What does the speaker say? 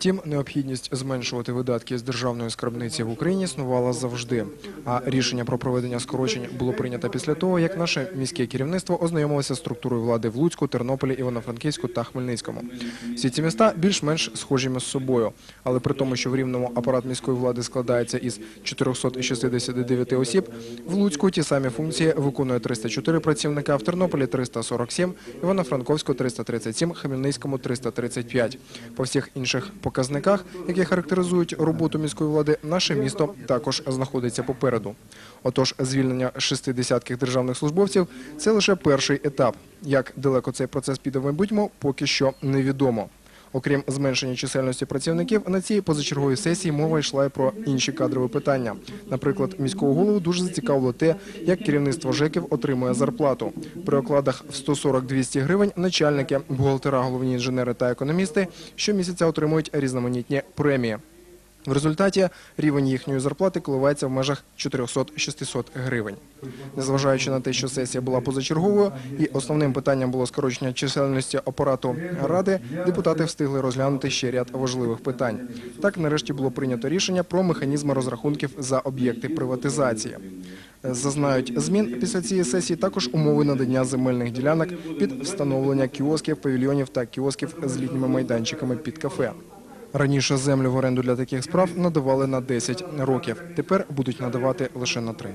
Втім, необхідність зменшувати видатки з державної скарбниці в Україні існувала завжди. А рішення про проведення скорочень було прийнято після того, як наше міське керівництво ознайомилося з структурою влади в Луцьку, Тернополі, Івано-Франківську та Хмельницькому. Всі ці міста більш-менш схожі між собою, але при тому, що в Рівному апарат міської влади складається із 469 осіб, в Луцьку ті самі функції виконує 304 працівника, в Тернополі 347, Івано-Франковську 337, Хмельницькому 335. По всіх інших показниках, які характеризують роботу міської влади, наше місто також знаходиться попереду. Отож, звільнення шести державних службовців – це лише перший етап. Як далеко цей процес піде в майбутньому, поки що невідомо. Окрім зменшення чисельності працівників, на цій позачерговій сесії мова йшла і про інші кадрові питання. Наприклад, міського голову дуже зацікавило те, як керівництво ЖЕКів отримує зарплату. При окладах в 140-200 гривень начальники, бухгалтера, головні інженери та економісти щомісяця отримують різноманітні премії. В результаті рівень їхньої зарплати коливається в межах 400-600 гривень. Незважаючи на те, що сесія була позачерговою і основним питанням було скорочення чисельності апарату ради, депутати встигли розглянути ще ряд важливих питань. Так, нарешті було прийнято рішення про механізми розрахунків за об'єкти приватизації. Зазнають змін після цієї сесії також умови надання земельних ділянок під встановлення кіосків, павільйонів та кіосків з літніми майданчиками під кафе. Раніше землю в оренду для таких справ надавали на 10 років. Тепер будуть надавати лише на 3.